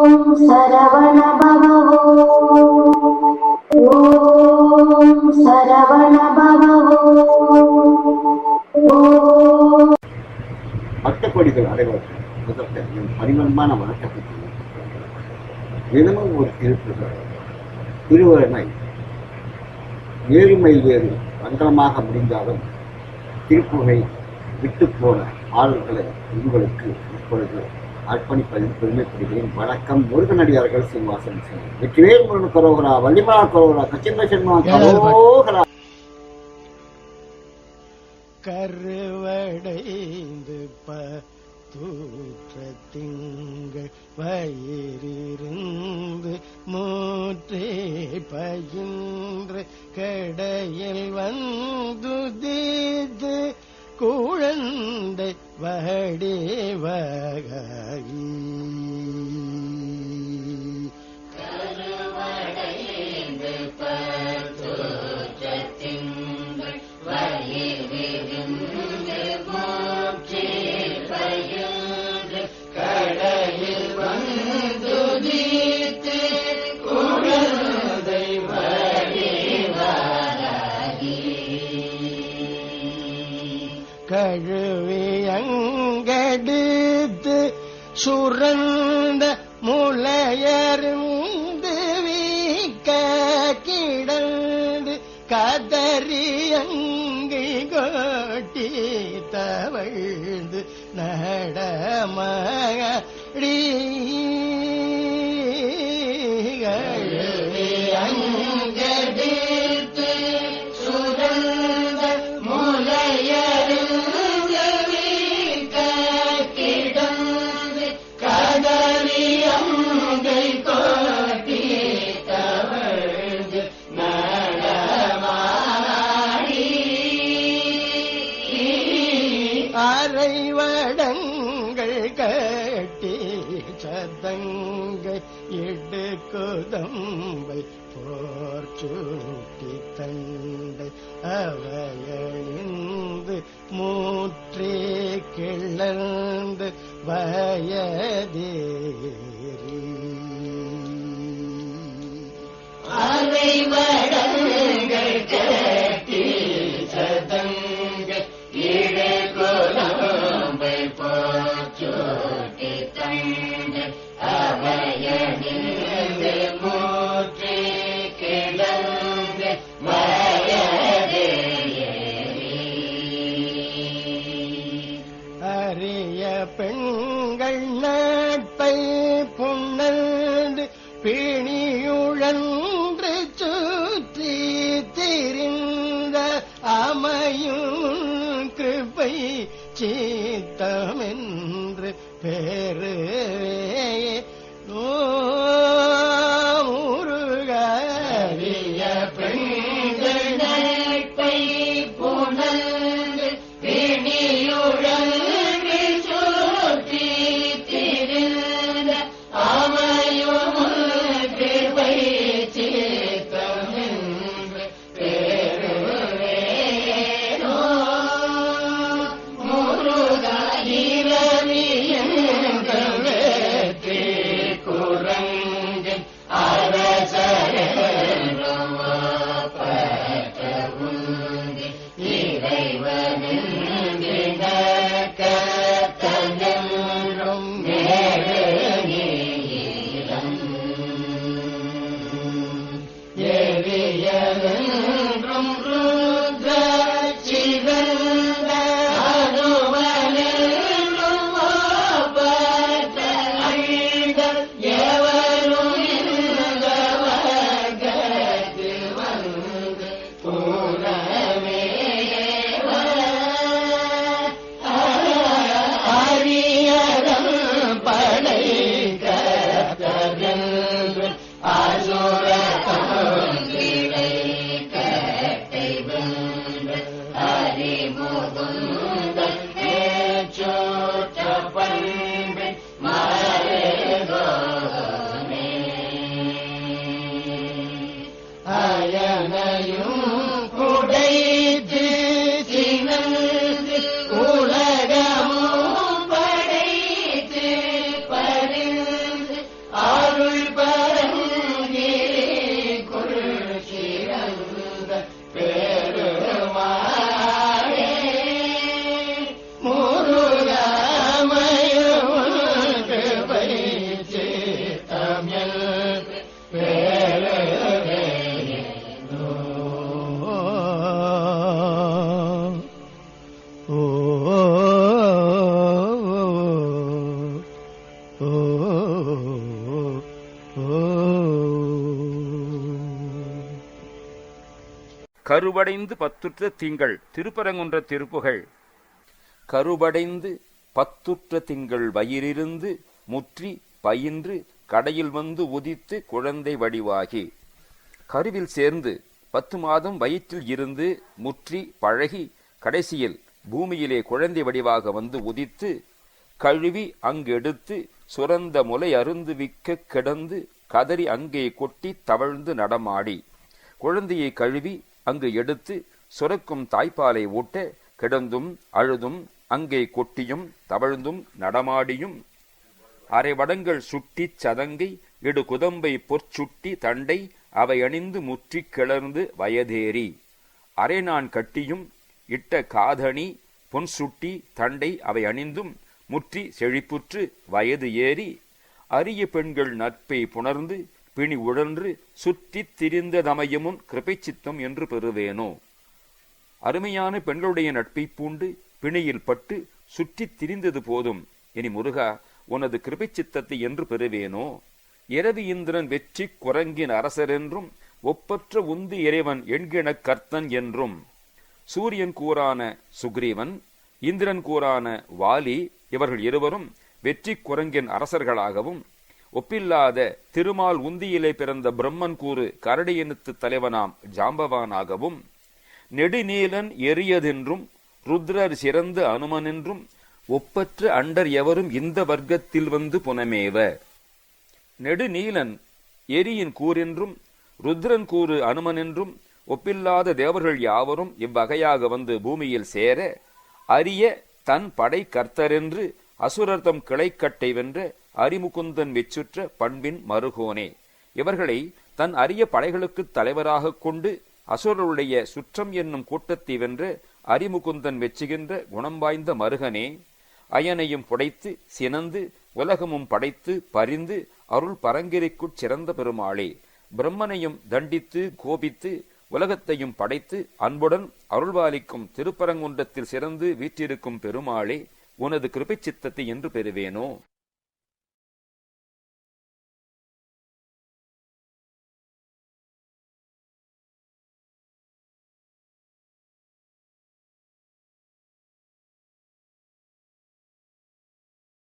ஓம் சரவண பட்டக்கொடிகள் அடைவதற்கு முதற்க பரிமளமான வணக்கத்தை தினமும் ஒரு திருப்புகள் திருவரணை ஏழு மைல் வேறு மந்திரமாக முடிந்தாலும் திருப்புகை விட்டு போன ஆளுகளை உங்களுக்கு இப்பொழுது அர்ப்பணிப்பதில் பெருமைப்படுகிறேன் வணக்கம் முருகனடியார்கள் சீனிவாசன் சிங் வெற்றிவேல் முருகன் கரோகரா வள்ளிமலா கரோகரா கச்சிந்த சர்மா கரோகரா. கருவடைந்து பூற்ற திங்கள் வயிறிருந்து மூற்றே பயின்று கடையில் வந்துதித்து குழந்தை சுரந்த முளையருந்து வீக்க கிடந்து கதறியங்கை கோட்டி தவழ்ந்து நடமடி இடுக்குதம்பை போர் சூட்டி தண்டை அவையணிந்து மூற்றே கிளர்ந்து வயதே. சீத்தமென்று பேரு கருவடைந்து பத்துற்ற திங்கள் திருப்பரங்குன்ற திருப்புகள். கருவடைந்து பத்துற்ற திங்கள் வயிறிருந்து முற்றி பயின்று கடையில் வந்து உதித்து குழந்தை வடிவாகி. கருவில் சேர்ந்து பத்து மாதம் வயிற்றில் இருந்து முற்றி பழகி கடைசியில் பூமியிலே குழந்தை வடிவாக வந்து உதித்து கழுவி அங்கெடுத்து சுரந்த முலை அருந்து விக்க கிடந்து கதறி அங்கே கொட்டி தவழ்ந்து நடமாடி. குழந்தையை கழுவி அங்கு எடுத்து சுரக்கும் தாய்ப்பாலை ஊட்ட கிடந்தும் அழுதும் அங்கே கொட்டியும் தவழ்ந்தும் நடமாடியும் அரைவடங்கள் சுட்டிச் சதங்கை இடு குதம்பை பொற்சுட்டி தண்டை அவை அணிந்து முற்றிக் கிளர்ந்து வயதேறி. அரை நான் கட்டியும் இட்ட காதணி பொன் சுட்டி தண்டை அவை அணிந்தும் முற்றி செழிப்புற்று வயது ஏறி. அரிய பெண்கள் நட்பை புணர்ந்து பிணி உழன்று சுற்றித் திரிந்ததமயமுன் கிருபை சித்தம் என்று பெறுவேனோ. அருமையான பெண்களுடைய நட்பை பூண்டு பிணியில் பட்டு சுற்றித் திரிந்தது போதும். இனி முருகா உனது கிருபை சித்தத்தை என்று பெறுவேனோ? இரவி இந்திரன் வெற்றி குரங்கின் அரசரென்றும் ஒப்பற்ற உந்து இறைவன் எண்கிணக் கர்த்தன் என்றும். சூரியன் கூறான சுக்ரீவன் இந்திரன் கூறான வாலி இவர்கள் இருவரும் வெற்றி குரங்கின் அரசர்களாகவும் ஒப்பில்லாத திருமால் உந்தியிலே பிறந்த பிரம்மன் கூறு கரடியினத்து தலைவனாம் ஜாம்பவானாகவும் நெடுநீலன் எரியதென்றும் ருத்ரர் சிறந்த அனுமனென்றும் ஒப்பற்ற அண்டர் எவரும் இந்த வர்க்கத்தில் வந்து புனமேவ. நெடுநீலன் எரியின் கூறென்றும் ருத்ரன் கூறு அனுமனென்றும் ஒப்பில்லாத தேவர்கள் யாவரும் இவ்வகையாக வந்து பூமியில் சேர அரிய தன் படை கர்த்தரென்று அசுரர்தம் கிளைக்கட்டை வென்ற அரிமுகுந்தன் வெச்சுற்ற பண்பின் மருகோனே. இவர்களை தன் அரிய படைகளுக்குத் தலைவராகக் கொண்டு அசுரருடைய சுற்றம் என்னும் கூட்டத்தை வென்ற அரிமுகுந்தன் வெச்சுகின்ற குணம் வாய்ந்த மருகனே அயனையும் புடைத்து சினந்து உலகமும் படைத்து பரிந்து அருள் பரங்கிரிக்குட் சிறந்த பெருமாளே. பிரம்மனையும் தண்டித்து கோபித்து உலகத்தையும் படைத்து அன்புடன் அருள்பாலிக்கும் திருப்பரங்குன்றத்தில் சிறந்து வீற்றிருக்கும் பெருமாளே உனது கிருபை சித்தத்தை என்று பெறுவேனோ?